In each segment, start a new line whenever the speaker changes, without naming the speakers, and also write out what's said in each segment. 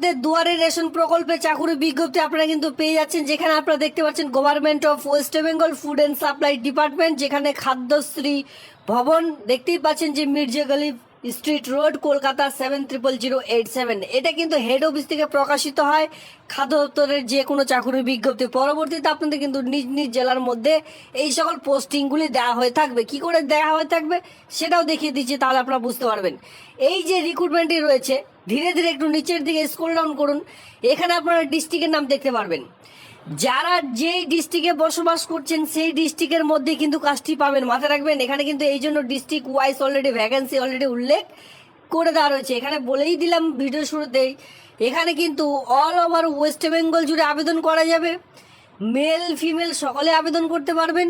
মুহূর্তে দুয়ারে রেশন প্রকল্পে চাকুরি বিজ্ঞপ্তি আপনারা কিন্তু পেয়ে যাচ্ছেন, যেখানে আপনারা দেখতে পাচ্ছেন government of West Bengal food and supply department যেখানে খাদ্যশ্রী ভবন দেখতেই পাচ্ছেন যে Mirza Gali street road, Kolkata seven triple zero eight seven এটা কিন্তু হেড অফিস থেকে প্রকাশিত হয়, খাদ্য দপ্তরের যে কোনো চাকুরির বিজ্ঞপ্তি। পরবর্তীতে আপনাদের কিন্তু নিজ নিজ জেলার মধ্যে এই সকল পোস্টিংগুলি দেওয়া হয়ে থাকবে। কি করে দেওয়া হয়ে থাকবে, সেটাও দেখিয়ে দিচ্ছি, তাহলে আপনারা বুঝতে পারবেন। এই যে রিক্রুটমেন্টটি রয়েছে ধীরে ধীরে একটু নিচের দিকে স্ক্রল ডাউন করুন। এখানে আপনারা ডিস্ট্রিক্টের নাম দেখতে পারবেন। যারা যেই ডিস্ট্রিক্টে বসবাস করছেন, সেই ডিস্ট্রিক্টের মধ্যে কিন্তু কাজটি পাবেন। মাথায় রাখবেন, এখানে কিন্তু এই জন্য district wise already vacancy already উল্লেখ করে দেওয়া রয়েছে। এখানে বলেই দিলাম ভিডিও শুরুতেই, এখানে কিন্তু অল ওভার ওয়েস্ট বেঙ্গল জুড়ে আবেদন করা যাবে। মেল ফিমেল সকলে আবেদন করতে পারবেন।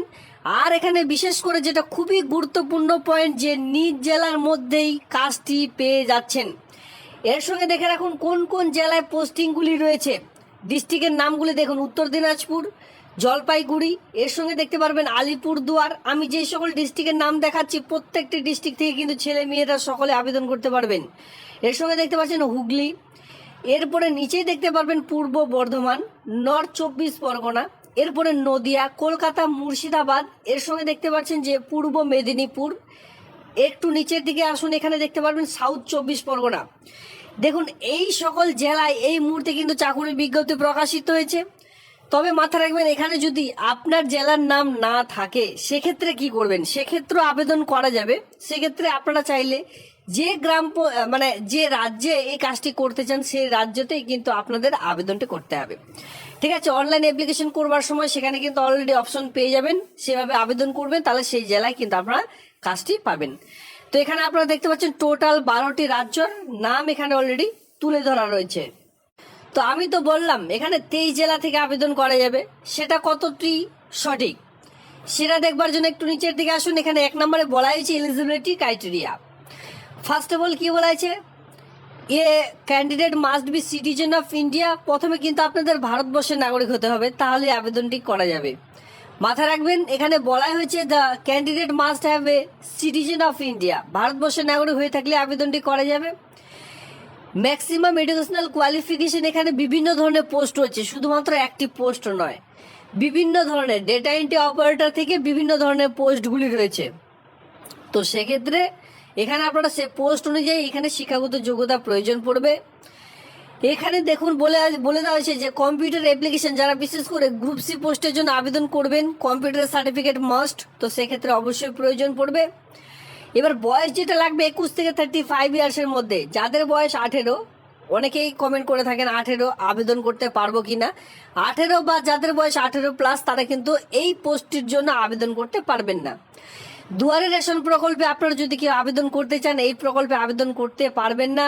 আর এখানে বিশেষ করে যেটা খুবই গুরুত্বপূর্ণ পয়েন্ট যে নিজ জেলার মধ্যেই কাজটি পেয়ে যাচ্ছেন। এর সঙ্গে দেখে রাখুন কোন কোন জেলায় পোস্টিংগুলি রয়েছে। ডিস্ট্রিক্টের নামগুলি দেখুন, উত্তর দিনাজপুর, জলপাইগুড়ি, এর সঙ্গে দেখতে পারবেন আলিপুরদুয়ার। আমি যে সকল ডিস্ট্রিক্টের নাম দেখাচ্ছি, প্রত্যেকটি ডিস্ট্রিক্ট থেকে কিন্তু ছেলে মেয়েরা সকলে আবেদন করতে পারবেন। এর সঙ্গে দেখতে পাচ্ছেন হুগলি, এরপরে নিচেই দেখতে পারবেন পূর্ব বর্ধমান, নর্থ চব্বিশ পরগনা, এরপরে নদিয়া, কলকাতা, মুর্শিদাবাদ, এর সঙ্গে দেখতে পাচ্ছেন যে পূর্ব মেদিনীপুর একটু নিচের দিকে আসুন, এখানে দেখতে পারবেন সাউথ চব্বিশ পরগনা। দেখুন, এই সকল জেলায় এই মুহূর্তে কিন্তু চাকুরির বিজ্ঞপ্তি প্রকাশিত হয়েছে। তবে মাথা রাখবেন, এখানে যদি আপনার জেলার নাম না থাকে, সেক্ষেত্রে কি করবেন? সেক্ষেত্রে আবেদন করা যাবে। সেক্ষেত্রে আপনারা চাইলে যে গ্রাম মানে যে রাজ্যে এই কাজটি করতে চান, সেই রাজ্যতেই কিন্তু আপনাদের আবেদনটি করতে হবে। ঠিক আছে অনলাইন অ্যাপ্লিকেশন করবার সময় সেখানে কিন্তু অলরেডি অপশন পেয়ে যাবেন। সেভাবে আবেদন করবেন, তাহলে সেই জেলায় কিন্তু আপনারা কাজটি পাবেন। তো এখানে আপনারা দেখতে পাচ্ছেন টোটাল বারোটি রাজ্যর নাম এখানে অলরেডি তুলে ধরা রয়েছে। তো আমি তো বললাম, এখানে তেইশ জেলা থেকে আবেদন করা যাবে। সেটা কতটি সঠিক? সেটা দেখবার জন্য একটু নিচের দিকে আসুন। এখানে এক নম্বরে বলা হয়েছে eligibility criteria first of all কী বলা হয়েছে? A candidate must be citizen of India প্রথমে কিন্তু আপনাদের ভারতবর্ষের নাগরিক হতে হবে, তাহলে আবেদনটি করা যাবে। মাথায় রাখবেন, এখানে বলা হয়েছে the candidate must have a citizen of India ভারতবর্ষের নাগরিক হয়ে থাকলে আবেদনটি করা যাবে। ম্যাক্সিমাম এডুকেশনাল কোয়ালিফিকেশন এখানে বিভিন্ন ধরনের পোস্ট রয়েছে, শুধুমাত্র একটি পোস্ট নয়। বিভিন্ন ধরনের ডেটা এন্ট্রি অপারেটর থেকে বিভিন্ন ধরনের পোস্টগুলি রয়েছে। তো সেক্ষেত্রে এখানে আপনারা সে পোস্ট অনুযায়ী এখানে শিক্ষাগত যোগ্যতা প্রয়োজন পড়বে। এখানে দেখুন বলে বলে দেওয়া হয়েছে যে কম্পিউটার অ্যাপ্লিকেশন যারা বিশেষ করে গ্রুপ সি পোস্টের জন্য আবেদন করবেন, কম্পিউটার সার্টিফিকেট মাস্ট তো সেক্ষেত্রে অবশ্যই প্রয়োজন পড়বে। এবার বয়স যেটা লাগবে একুশ থেকে থার্টি ফাইভ ইয়ার্সের মধ্যে, যাদের বয়স আঠেরো, অনেকেই কমেন্ট করে থাকেন আঠেরো, আবেদন করতে পারব কিনা? আঠেরো বা যাদের বয়স আঠেরো প্লাস তারা কিন্তু এই পোস্টটির জন্য আবেদন করতে পারবেন না। দুয়ারে রেশন প্রকল্পে আপনারা যদি কেউ আবেদন করতে চান, এই প্রকল্পে আবেদন করতে পারবেন না।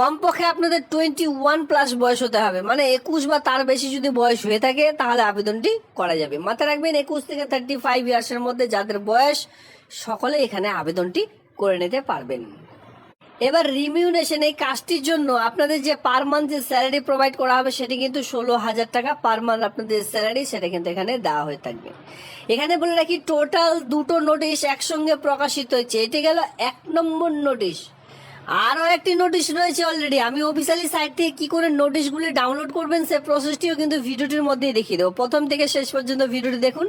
কমপক্ষে আপনাদের টোয়েন্টি ওয়ান প্লাস বয়স হতে হবে। মানে একুশ বা তার বেশি যদি বয়স হয়ে থাকে, তাহলে আবেদনটি করা যাবে। মাথায় রাখবেন, একুশ থেকে থার্টি ফাইভ ইয়ার্সের মধ্যে যাদের বয়স, সকলে এখানে আবেদনটি করে নিতে পারবেন। এবার রিমিউনেশন এই কাজটির জন্য আপনাদের যে পার মান্থ যে স্যালারি প্রোভাইড করা হবে, সেটি কিন্তু ষোলো হাজার টাকা পার মান্থ আপনাদের স্যালারি সেটা কিন্তু এখানে দেওয়া হয়ে থাকবে। এখানে বলে রাখি টোটাল দুটো নোটিশ একসঙ্গে প্রকাশিত হয়েছে। এটি গেল এক নম্বর নোটিশ আরও একটি নোটিশ রয়েছে অলরেডি আমি অফিসিয়ালি সাইট থেকে কি করে নোটিশগুলি ডাউনলোড করবেন, সে প্রসেসটিও কিন্তু ভিডিওটির মধ্যেই দেখিয়ে দেবো। প্রথম থেকে শেষ পর্যন্ত ভিডিওটি দেখুন।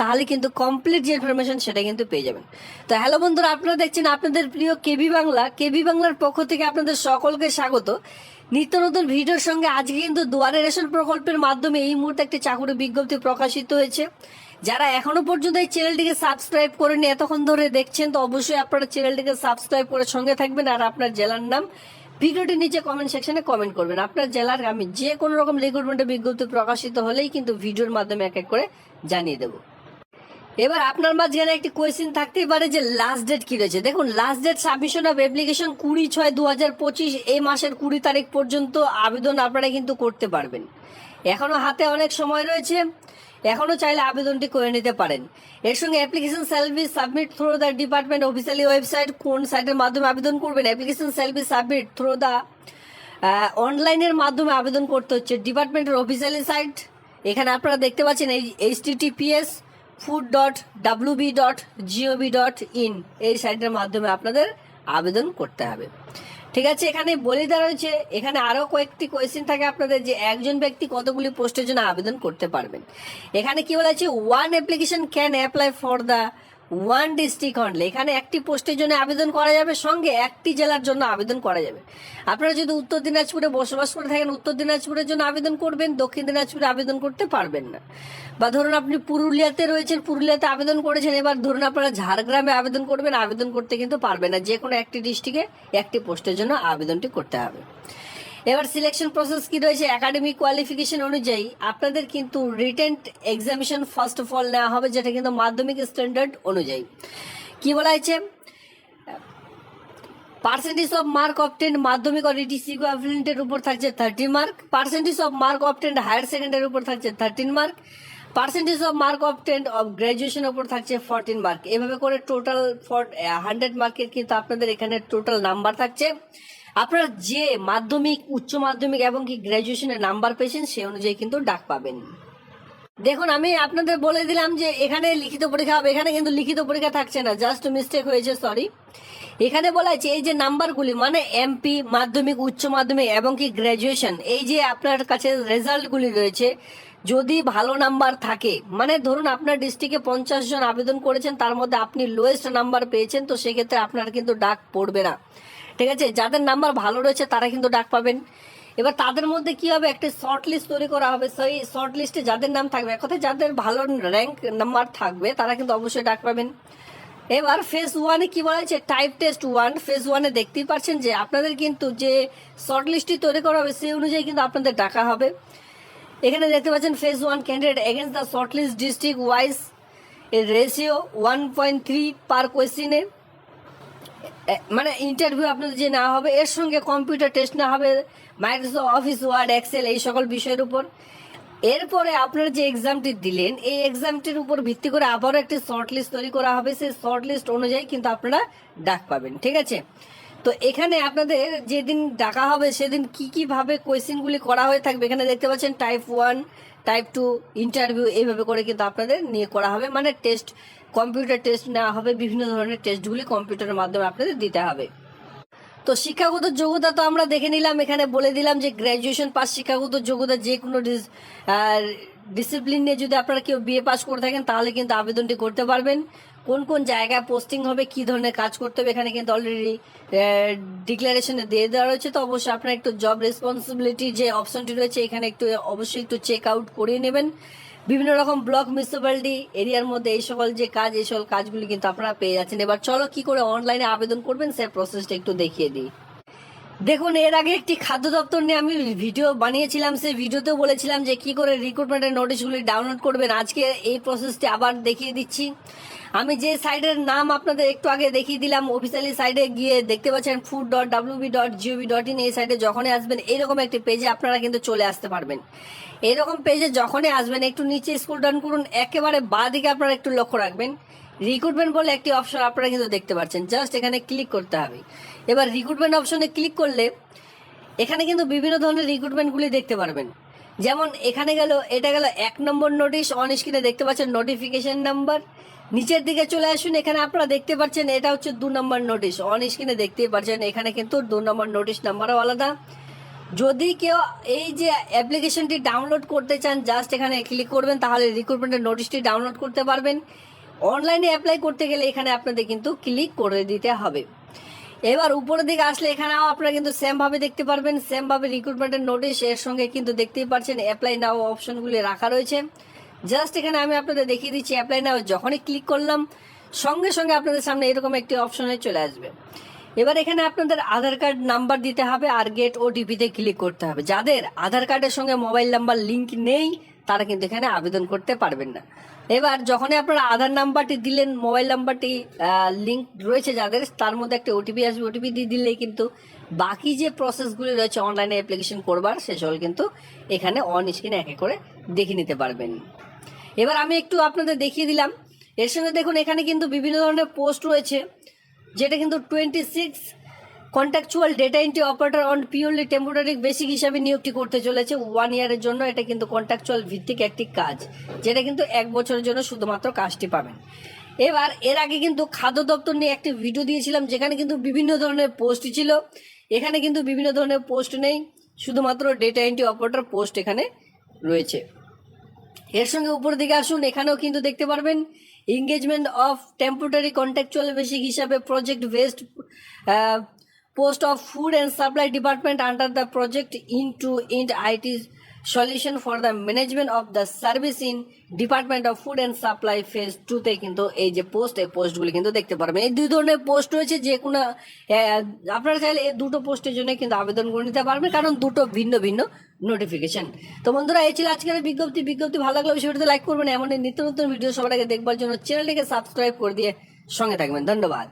তাহলে কিন্তু কমপ্লিট যে ইনফরমেশন সেটা কিন্তু পেয়ে যাবেন। তো হ্যালো বন্ধুরা, আপনারা দেখছেন আপনাদের প্রিয় কেবি বাংলা। কেবি বাংলার পক্ষ থেকে আপনাদের সকলকে স্বাগত। নিত্য নতুন ভিডিওর সঙ্গে আজকে কিন্তু দুয়ারে রেশন প্রকল্পের মাধ্যমে এই মুহূর্তে একটি চাকুরি বিজ্ঞপ্তি প্রকাশিত হয়েছে। যারা এখনও পর্যন্ত এই চ্যানেলটিকে সাবস্ক্রাইব করেনি এতক্ষণ ধরে দেখছেন, তো অবশ্যই আপনারা চ্যানেলটিকে সাবস্ক্রাইব করে সঙ্গে থাকবেন আর আপনার জেলার নাম ভিডিওটির নিচে কমেন্ট সেকশনে কমেন্ট করবেন। আপনার জেলার আমি যে কোনো রকম রিক্রুটমেন্টের বিজ্ঞপ্তি প্রকাশিত হলেই কিন্তু ভিডিওর মাধ্যমে এক এক করে জানিয়ে দেবো। এবার আপনার মাঝখানে একটি কোয়েশ্চেন থাকতেই পারে যে লাস্ট ডেট কি রয়েছে? দেখুন last date submission of application কুড়ি ছয় দু হাজার পঁচিশ এই মাসের কুড়ি তারিখ পর্যন্ত আবেদন আপনারা কিন্তু করতে পারবেন। এখনও হাতে অনেক সময় রয়েছে এখনও চাইলে আবেদনটি করে নিতে পারেন। এর সঙ্গে application service submit through the department officially website কোন সাইটের মাধ্যমে আবেদন করবেন? Application service submit through the অনলাইনের মাধ্যমে আবেদন করতে হচ্ছে। ডিপার্টমেন্টের অফিসিয়ালি সাইট এখানে আপনারা দেখতে পাচ্ছেন এই H TTPS food dot WB dot GOB dot in এই সাইটের মাধ্যমে আপনাদের আবেদন করতে হবে। ঠিক আছে, এখানে বলে দেওয়া হয়েছে এখানে আরও কয়েকটি কোয়েশ্চেন থাকে আপনাদের যে একজন ব্যক্তি কতগুলি পোস্টের জন্য আবেদন করতে পারবেন। এখানে কি বলা আছে one application can apply for the one district only এখানে একটি পোস্টের জন্য আবেদন করা যাবে, সঙ্গে একটি জেলার জন্য আবেদন করা যাবে। আপনারা যদি উত্তর দিনাজপুরে বসবাস করে থাকেন, উত্তর দিনাজপুরের জন্য আবেদন করবেন, দক্ষিণ দিনাজপুরে আবেদন করতে পারবেন না। বা ধরুন আপনি পুরুলিয়াতে রয়েছেন, পুরুলিয়াতে আবেদন করেছেন, এবার ধরুন আপনারা ঝাড়গ্রামে আবেদন করবেন, আবেদন করতে কিন্তু পারবেন না। যে কোনো একটি ডিস্ট্রিক্টে একটি পোস্টের জন্য আবেদনটি করতে হবে। এবার সিলেকশন প্রসেস কি রয়েছে? একাডেমিক কোয়ালিফিকেশন অনুযায়ী আপনাদের কিন্তু written examination first of all নেওয়া হবে, যেটা কিন্তু মাধ্যমিক স্ট্যান্ডার্ড অনুযায়ী। কি বলা হয়েছে? পার্সেন্টেজ অফ মার্ক অবটেন্ড মাধ্যমিক আর ইটিসি ইকুইভ্যালেন্টের উপর থাকছে thirty mark percentage of mark obtained higher সেকেন্ডারির উপর থাকছে thirteen mark percentage of mark obtained of গ্র্যাজুয়েশনের উপর থাকছে ফোরটিন মার্ক এভাবে করে টোটাল হান্ড্রেড মার্কের কিন্তু আপনাদের এখানে টোটাল নাম্বার থাকছে। আপনারা যে মাধ্যমিক, উচ্চ মাধ্যমিক এবং কি গ্র্যাজুয়েশনের নাম্বার পেয়েছেন সেই অনুযায়ী কিন্তু ডাক পাবেন। দেখুন, আমি আপনাদের বলে দিলাম যে এখানে লিখিত পরীক্ষা হবে, এখানে কিন্তু লিখিত পরীক্ষা থাকছে না। জাস্ট মিস্টেক হয়েছে সরি এখানে বলা আছে এই যে নাম্বারগুলি মানে এমপি মাধ্যমিক, উচ্চ মাধ্যমিক এবং কি গ্র্যাজুয়েশন এই যে আপনার কাছে রেজাল্টগুলি রয়েছে, যদি ভালো নাম্বার থাকে মানে ধরুন আপনার ডিস্ট্রিক্টে পঞ্চাশ জন আবেদন করেছেন, তার মধ্যে আপনি লোয়েস্ট নাম্বার পেয়েছেন, তো সেক্ষেত্রে আপনার কিন্তু ডাক পড়বে না। ঠিক আছে? যাদের নাম্বার ভালো রয়েছে, তারা কিন্তু ডাক পাবেন। এবার তাদের মধ্যে কি হবে? একটা শর্ট লিস্ট তৈরি করা হবে। সেই শর্ট লিস্টে যাদের নাম থাকবে, এক কথায় যাদের ভালো র্যাঙ্ক নাম্বার থাকবে, তারা কিন্তু অবশ্যই ডাক পাবেন। এবার ফেজ ওয়ানে কি বলা হয়েছে? টাইপ টেস্ট ওয়ান ফেজ ওয়ানে দেখতেই পাচ্ছেন যে আপনাদের কিন্তু যে শর্ট লিস্টটি তৈরি করা হবে, সেই অনুযায়ী কিন্তু আপনাদের ডাকা হবে। এখানে দেখতে পাচ্ছেন phase one candidate against the short list district wise ratio one point three per কোয়েশ্চিনে মানে ইন্টারভিউ আপনাদের যে না হবে, এর সঙ্গে কম্পিউটার টেস্ট না হবে মাইক্রোসফট অফিস ওয়ার্ড এক্সেল এই সকল বিষয়ের উপর। এরপরে আপনারা যে এক্সামটি দিলেন, এই এক্সামটির উপর ভিত্তি করে আবারও একটি শর্ট লিস্ট তৈরি করা হবে। সেই শর্ট লিস্ট অনুযায়ী কিন্তু আপনারা ডাক পাবেন, ঠিক আছে? তো এখানে আপনাদের যেদিন ডাকা হবে, সেদিন কি কি ভাবে কোয়েশ্চেনগুলি করা হয়ে থাকবে, এখানে দেখতে পাচ্ছেন type one type two interview এইভাবে করে কিন্তু আপনাদের নিয়ে করা হবে। মানে টেস্ট কম্পিউটার টেস্ট নেওয়া হবে, বিভিন্ন ধরনের টেস্টগুলি কম্পিউটারের মাধ্যমে আপনাদের দিতে হবে। তো শিক্ষাগত যোগ্যতা তো আমরা দেখে নিলাম, এখানে বলে দিলাম যে গ্র্যাজুয়েশন পাস শিক্ষাগত যোগ্যতা যে কোনো ডিসিপ্লিন নিয়ে যদি আপনারা কেউ বিএ পাস করে থাকেন, তাহলে কিন্তু আবেদনটি করতে পারবেন। কোন কোন জায়গায় পোস্টিং হবে, কি ধরনের কাজ করতে হবে, এখানে কিন্তু অলরেডি ডিক্লারেশনে দিয়ে দেওয়া রয়েছে। তো অবশ্যই আপনার একটু জব রেসপন্সিবিলিটি যে অপশনটি রয়েছে, এখানে একটু, অবশ্যই একটু চেক আউট করিয়ে নেবেন। বিভিন্ন রকম ব্লক মিউনিসিপ্যালিটি এরিয়ার মধ্যে এই সকল যে কাজ, এই সকল কাজগুলি কিন্তু আপনারা পেয়ে যাচ্ছেন। এবার চলো কি করে অনলাইনে আবেদন করবেন সে প্রসেসটা একটু দেখিয়ে দিই। দেখুন, এর আগে একটি খাদ্য দপ্তর নিয়ে আমি ভিডিও বানিয়েছিলাম, সেই ভিডিওতেও বলেছিলাম যে কি করে রিক্রুটমেন্টের নোটিশগুলি ডাউনলোড করবেন। আজকে এই প্রসেসটি আবার দেখিয়ে দিচ্ছি। আমি যে সাইটের নাম আপনাদের একটু আগে দেখিয়ে দিলাম অফিসিয়ালি সাইটে গিয়ে দেখতে পাচ্ছেন food dot WB dot GOV dot in এই সাইটে যখনই আসবেন এইরকম একটি পেজে আপনারা কিন্তু চলে আসতে পারবেন। এরকম পেজে যখনই আসবেন, একটু নিচে স্কুল ডাউন করুন, একেবারে বাঁ দিকে আপনারা একটু লক্ষ্য রাখবেন। রিক্রুটমেন্ট বলে একটি অপশন আপনারা কিন্তু দেখতে পাচ্ছেন জাস্ট এখানে ক্লিক করতে হবে। এবার রিক্রুটমেন্ট অপশনে ক্লিক করলে, এখানে কিন্তু বিভিন্ন ধরনের রিক্রুটমেন্টগুলি দেখতে পারবেন। যেমন এখানে গেল, এটা গেল এক নম্বর নোটিশ অন স্ক্রিনে দেখতে পাচ্ছেন নোটিফিকেশন নাম্বার নিচের দিকে চলে আসুন, এখানে আপনারা দেখতে পাচ্ছেন এটা হচ্ছে দু নম্বর নোটিশ অন স্ক্রিনে দেখতেই পাচ্ছেন, এখানে কিন্তু দু নম্বর নোটিশ নাম্বারও আলাদা। যদি কেউ এই যে অ্যাপ্লিকেশনটি ডাউনলোড করতে চান জাস্ট এখানে ক্লিক করবেন, তাহলে রিক্রুটমেন্টের নোটিশটি ডাউনলোড করতে পারবেন। অনলাইনে অ্যাপ্লাই করতে গেলে এখানে আপনাদের কিন্তু ক্লিক করে দিতে হবে। এবার উপরের দিকে আসলে এখানেও আপনারা কিন্তু সেমভাবে দেখতে পারবেন। সেমভাবে রিক্রুটমেন্টের নোটিশ এর সঙ্গে কিন্তু দেখতেই পাচ্ছেন অ্যাপ্লাই নাও অপশনগুলি রাখা রয়েছে। জাস্ট এখানে আমি আপনাদের দেখিয়ে দিচ্ছি অ্যাপ্লাই নাও যখনই ক্লিক করলাম, সঙ্গে সঙ্গে আপনাদের সামনে এরকম একটি অপশনে চলে আসবে। এবার এখানে আপনাদের আধার কার্ড নাম্বার দিতে হবে আর গেট ওটিপিতে ক্লিক করতে হবে। যাদের আধার কার্ডের সঙ্গে মোবাইল নাম্বার লিঙ্ক নেই, তারা কিন্তু এখানে আবেদন করতে পারবেন না। এবার যখনই আপনারা আধার নাম্বারটি দিলেন মোবাইল নাম্বারটি লিঙ্ক রয়েছে যাদের, তার মধ্যে একটা ওটিপি আসবে ওটিপি দিয়ে দিলেই কিন্তু বাকি যে প্রসেসগুলি রয়েছে অনলাইনে অ্যাপ্লিকেশন করবার, সে সকল কিন্তু এখানে অন স্ক্রিনে এক করে দেখে নিতে পারবেন। এবার আমি একটু আপনাদের দেখিয়ে দিলাম। এর সঙ্গে দেখুন, এখানে কিন্তু বিভিন্ন ধরনের পোস্ট রয়েছে, যেটা কিন্তু twenty six contractual data entry operator on purely temporary basic হিসাবে নিয়োগটি করতে চলেছে ওয়ান ইয়ারের জন্য। এটা কিন্তু কন্ট্রাকচুয়াল ভিত্তিক একটি কাজ, যেটা কিন্তু এক বছরের জন্য শুধুমাত্র কাজটি পাবেন। এবার এর আগে কিন্তু খাদ্য দপ্তর নিয়ে একটি ভিডিও দিয়েছিলাম, যেখানে কিন্তু বিভিন্ন ধরনের পোস্ট ছিল। এখানে কিন্তু বিভিন্ন ধরনের পোস্ট নেই, শুধুমাত্র ডেটা এন্ট্রি অপারেটর পোস্ট এখানে রয়েছে। এর সঙ্গে উপরের দিকে আসুন, এখানেও কিন্তু দেখতে পারবেন engagement of temporary contractual basic হিসাবে project based post of food and supply department under the project in to end IT solution for the management of the service in department of food and supply phase টুতে কিন্তু এই যে post, এই পোস্টগুলি কিন্তু দেখতে পারবেন। এই দুই ধরনের পোস্ট রয়েছে, যে কোনো আপনারা চাইলে এই দুটো পোস্টের জন্য কিন্তু আবেদন করে নিতে পারবেন, কারণ দুটো ভিন্ন ভিন্ন নোটিফিকেশন তো বন্ধুরা, এই ছিল আজকের বিজ্ঞপ্তি। বিজ্ঞপ্তি ভালো লাগলে বিষয়টিতে লাইক করবেন। এমন নিত্য নতুন ভিডিও সবার আগে দেখবার জন্য চ্যানেলটিকে সাবস্ক্রাইব করে দিয়ে সঙ্গে থাকবেন। ধন্যবাদ।